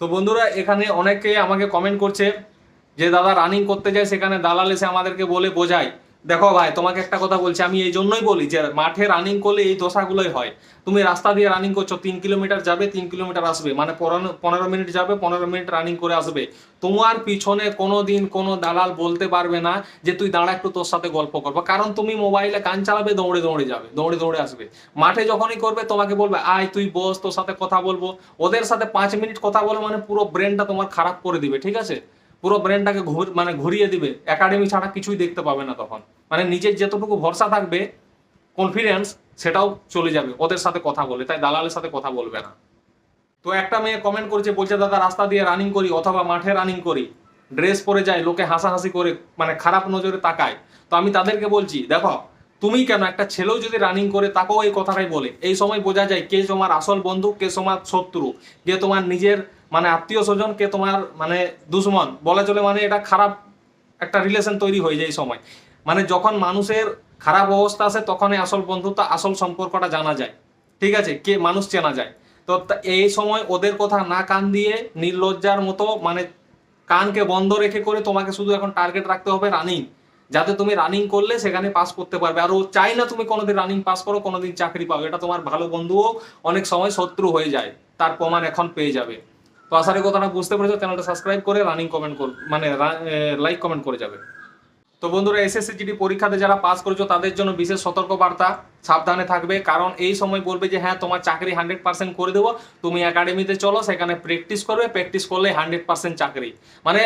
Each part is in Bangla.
তো বন্ধুরা, এখানে অনেকে আমাকে কমেন্ট করছে যে, দাদা রানিং করতে যায় সেখানে দালাল এসে আমাদেরকে বলে বোঝায়। দেখো ভাই, তোমাকে একটা কথা বলছি, আমি এই জন্যই বলি যে মাঠে রানিং করলে এই দশাগুলোই হয়। তুমি রাস্তা দিয়ে রানিং করছ, তিন কিলোমিটার যাবে, তিন কিলোমিটার আসবে। মানে পনেরো মিনিট যাবে, পনেরো মিনিট রানিং করে আসবে। তোমার পিছনে কোনো দিন কোনো দালাল বলতে পারবে না যে তুই দাঁড়া, একটু তোর সাথে গল্প করব। কারণ তুমি মোবাইলে কান চালাবে, দৌড়ে দৌড়ে যাবে, দৌড়ে দৌড়ে আসবে। মাঠে যখনই করবে, তোমাকে বলবে, আয়, তুই বস, তোর সাথে কথা বলব। ওদের সাথে পাঁচ মিনিট কথা বলে মানে পুরো ব্রেনটা তোমার খারাপ করে দিবে, ঠিক আছে? পুরো ব্রেনটাকে ঘুর মানে ঘুরিয়ে দিবে। একাডেমি ছাড়া কিছুই দেখতে পাবে না তখন। মানে নিজের যতটুকু ভরসা থাকবে কনফিডেন্স সেটাও চলে যাবে। ওদের সাথে কথা বলে। তাই দালালের সাথে কথা বলবে না। তো একটা মেয়ে কমেন্ট করেছে, বলছে, দাদা, রাস্তা দিয়ে রানিং করি অথবা মাঠে রানিং করি। ড্রেস পরে যায়, লোকে হাসাহাসি করে মানে খারাপ নজরে তাকায়। তো আমি তাদেরকে বলছি, দেখো, তুমি কেন একটা ছেলেও যদি রানিং করে, তাকেও এই কথাটাই বলে। এই সময় বোঝা যায় কে তোমার আসল বন্ধু, কে তোমার শত্রু, কে তোমার নিজের মানে আত্মীয় স্বজন কে তোমার মানে দুশ্মন বলে চলে মানে এটা খারাপ একটা রিলেশন তৈরি হয়ে যায় সময়। মানে যখন মানুষের খারাপ অবস্থা আসে তখনই আসল বন্ধুত্ব আসল সম্পর্কটা জানা যায়। ঠিক আছে? কে মানুষ চেনা যায়। তো এই সময় ওদের কথা না কান দিয়ে, নির্লজ্জার মতো মানে কানকে বন্ধ রেখে করে তোমাকে শুধু এখন টার্গেট রাখতে হবে রানিং যাতে তুমি রানিং করলে সেখানে পাস করতে পারবে। আর ও চাই না তুমি কোনোদিন রানিং পাস করো, কোনোদিন চাকরি পাও। এটা তোমার ভালো বন্ধুও অনেক সময় শত্রু হয়ে যায়। তার প্রমাণ এখন পেয়ে যাবে। তো আশা করি কথাটা বুঝতে পেরেছ। চ্যানেলটা সাবস্ক্রাইব করে রানিং কমেন্ট কর মানে লাইক কমেন্ট করে যাবে। তো বন্ধুরা এসএসসি জিডি পরীক্ষাতে যারা পাস করেছ, তাদের জন্য বিশেষ সতর্ক বার্তা সাবধানে থাকবে। কারণ এই সময় বলবে যে হ্যাঁ তোমার চাকরি হান্ড্রেড পার্সেন্ট করে দেবো। তুমি একাডেমিতে চলো, সেখানে প্র্যাকটিস করবে। প্র্যাকটিস করলে হান্ড্রেড পার্সেন্ট চাকরি। মানে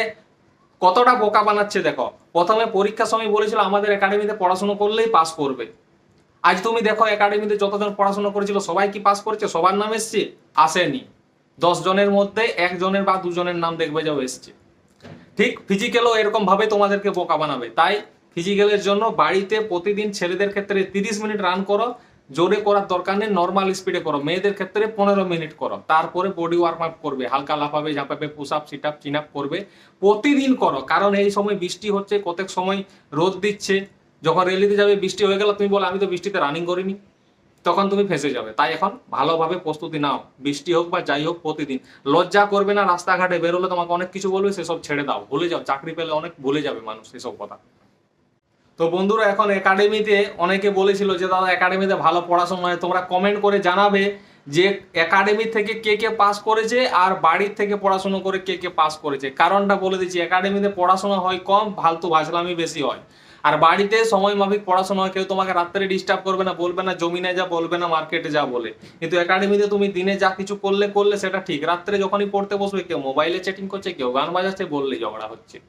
কতটা বোকা বানাচ্ছে দেখো। প্রথমে পরীক্ষার সময় বলেছিল, আমাদের একাডেমিতে পড়াশোনা করলেই পাস করবে। আজ তুমি দেখো একাডেমিতে যতজন পড়াশোনা করেছিল, সবাই কি পাস করেছে? সবার নাম এসছে? আসেনি। দশ জনের মধ্যে একজনের বা দুজনের নাম দেখবে যাও এসছে। ঠিক ফিজিক্যালও এরকম ভাবে তোমাদেরকে বোকা বানাবে। তাই ফিজিক্যালের জন্য বাড়িতে প্রতিদিন ছেলেদের ক্ষেত্রে তিরিশ মিনিট রান করো, জোরে করার দরকার নেই নর্মাল স্পিডে করো। মেয়েদের ক্ষেত্রে পনেরো মিনিট করো। তারপরে বডি ওয়ার্ম আপ করবে, হালকা লাফাবে, ঝাঁপাবে push up sit up chin up করবে। প্রতিদিন করো, কারণ এই সময় বৃষ্টি হচ্ছে, কতক সময় রোদ দিচ্ছে। যখন রেলিতে যাবে, বৃষ্টি হয়ে গেল, তুমি বলো, আমি তো বৃষ্টিতে রানিং করিনি। তখন তুমি ফেঁসে যাবে। তাই এখন ভালোভাবে প্রস্তুতি নাও। বৃষ্টি হোক বা যাই হোক প্রতিদিন। লজ্জা করবে না রাস্তাঘাটে বেরোলে তোমাকে অনেক কিছু বলবে, সেসব ছেড়ে দাও। ভুলে যাও। চাকরি পেলে অনেক ভুলে যাবে মানুষ এসব কথা। তো বন্ধুরা, এখন একাডেমিতে অনেকে বলেছিল যে, দাদা একাডেমিতে ভালো পড়াশোনা হয় তোমরা কমেন্ট করে জানাবে যে একাডেমি থেকে কে কে পাস করেছে আর বাড়ির থেকে পড়াশোনা করে কে কে পাস করেছে। কারণটা বলে দিচ্ছি একাডেমিতে পড়াশোনা হয় কম, ফালতু ভাজলামি বেশি হয়। আর বাড়িতে সময় মাফিক পড়াশোনা, কেউ তোমাকে রাত্রে ডিস্টার্ব করবে না, বলবে না জমিনে যা, বলবে না মার্কেটে যা বলে। কিন্তু একাডেমিতে তুমি দিনে যা কিছু করলে করলে সেটা ঠিক। রাত্রে যখনই পড়তে বসবে কেউ মোবাইলে চ্যাটিং করছে কেউ, গান বাজাচ্ছে বললে ঝগড়া হচ্ছে।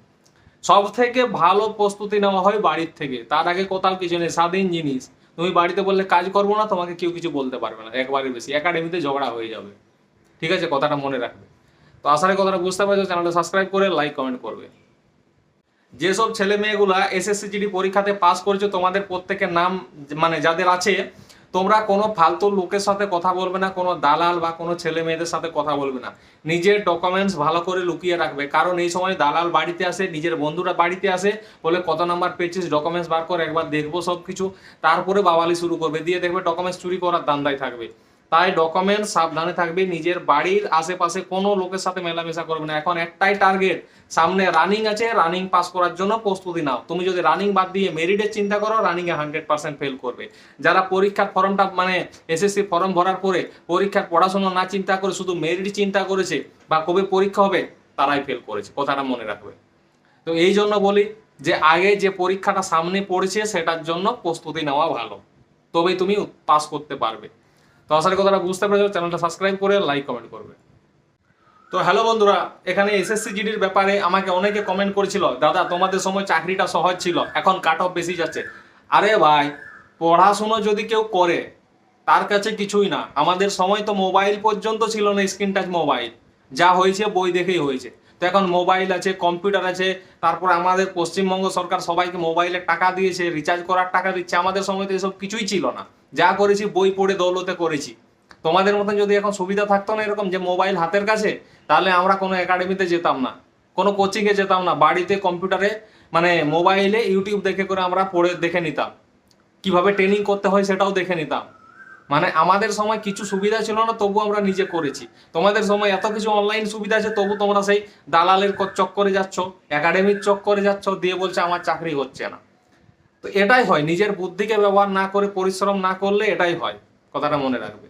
সব থেকে ভালো প্রস্তুতি নেওয়া হয় বাড়ির থেকে। তার আগে কোথাও কিছু নেই, স্বাধীন জিনিস। তুমি বাড়িতে বললে কাজ করব না, তোমাকে কেউ কিছু বলতে পারবে না একবারে বেশি। একাডেমিতে ঝগড়া হয়ে যাবে। ঠিক আছে? কথাটা মনে রাখবে। তো আশা করি কথাটা বুঝতে পারছ। চ্যানেলটা সাবস্ক্রাইব করে লাইক কমেন্ট করবে। যেসব ছেলে মেয়েগুলা এসএসসি জিডি পরীক্ষাতে পাস করেছ, তোমাদের প্রত্যেকের নাম মানে যাদের আছে, তোমরা কোনো ফালতু লোকের সাথে কথা বলবে না, কোনো দালাল বা কোনো ছেলে মেয়েদের সাথে কথা বলবে না। নিজের ডকুমেন্টস ভালো করে লুকিয়ে রাখবে। কারণ এই সময় দালাল বাড়িতে আসে, নিজের বন্ধুরা বাড়িতে আসে, বলে কত নাম্বার পেয়েছিস ডকুমেন্টস বার করে, একবার দেখব সব কিছু তারপরে বাবালি শুরু করবে। দিয়ে দেখবে ডকুমেন্টস চুরি করার দান্দায় থাকবে। তাই ডকুমেন্ট সাবধানে থাকবে, নিজের বাড়ির আশেপাশে কোনো লোকের সাথে মেলামেশা করবে না। এখন একটাই টার্গেট সামনে রানিং আছে রানিং পাস করার জন্য প্রস্তুতি নাও। তুমি যদি রানিং বাদ দিয়ে মেরিটের চিন্তা করো রানিং এ হান্ড্রেড পার্সেন্ট ফেল করবে। যারা পরীক্ষার ফর্মটা মানে এসএসসি ফর্ম ভরার পরে পরীক্ষার পড়াশোনা না চিন্তা করে, শুধু মেরিট চিন্তা করেছে বা কবে পরীক্ষা হবে, তারাই ফেল করেছে। কথাটা মনে রাখবে। তো এই জন্য বলি যে, আগে যে পরীক্ষাটা সামনে পড়েছে, সেটার জন্য প্রস্তুতি নেওয়া ভালো। তবেই তুমি পাস করতে পারবে। তো করি কথাটা বুঝতে পেরেছ। চ্যানেলটা সাবস্ক্রাইব করে লাইক কমেন্ট করবে। তো হ্যালো বন্ধুরা, এখানে এসএসসি জিডির ব্যাপারে আমাকে অনেকে কমেন্ট করেছিল, দাদা, তোমাদের সময় চাকরিটা সহজ ছিল, এখন কাট অফ বেশি যাচ্ছে। আরে ভাই, পড়াশুনো যদি কেউ করে, তার কাছে কিছুই না। আমাদের সময় তো মোবাইল পর্যন্ত ছিল না স্ক্রিন টাচ মোবাইল যা হয়েছে, বই দেখেই হয়েছে। তো এখন মোবাইল আছে কম্পিউটার আছে, তারপর আমাদের পশ্চিমবঙ্গ সরকার সবাইকে মোবাইলে টাকা দিয়েছে রিচার্জ করার টাকা দিচ্ছে। আমাদের সময় তো এসব কিছুই ছিল না। যা করেছি, বই পড়ে দৌলতে করেছি। তোমাদের মতন যদি এখন সুবিধা থাকতো না এরকম যে মোবাইল হাতের কাছে, তাহলে আমরা কোনো একাডেমিতে যেতাম না, কোনো কোচিংয়ে যেতাম না, বাড়িতে কম্পিউটারে মানে মোবাইলে ইউটিউব দেখে করে আমরা পড়ে দেখে নিতাম। কীভাবে ট্রেনিং করতে হয় সেটাও দেখে নিতাম। মানে আমাদের সময় কিছু সুবিধা ছিল না, তবু আমরা নিজে করেছি। তোমাদের সময় এত কিছু অনলাইন সুবিধা আছে, তবু তোমরা সেই দালালের চক করে যাচ্ছ, একাডেমির চক্করে যাচ্ছ, দিয়ে বলছে আমার চাকরি হচ্ছে না। তো এটাই হয়, নিজের বুদ্ধিকে ব্যবহার না করে, পরিশ্রম না করলে এটাই হয়, কথাটা মনে রাখবে।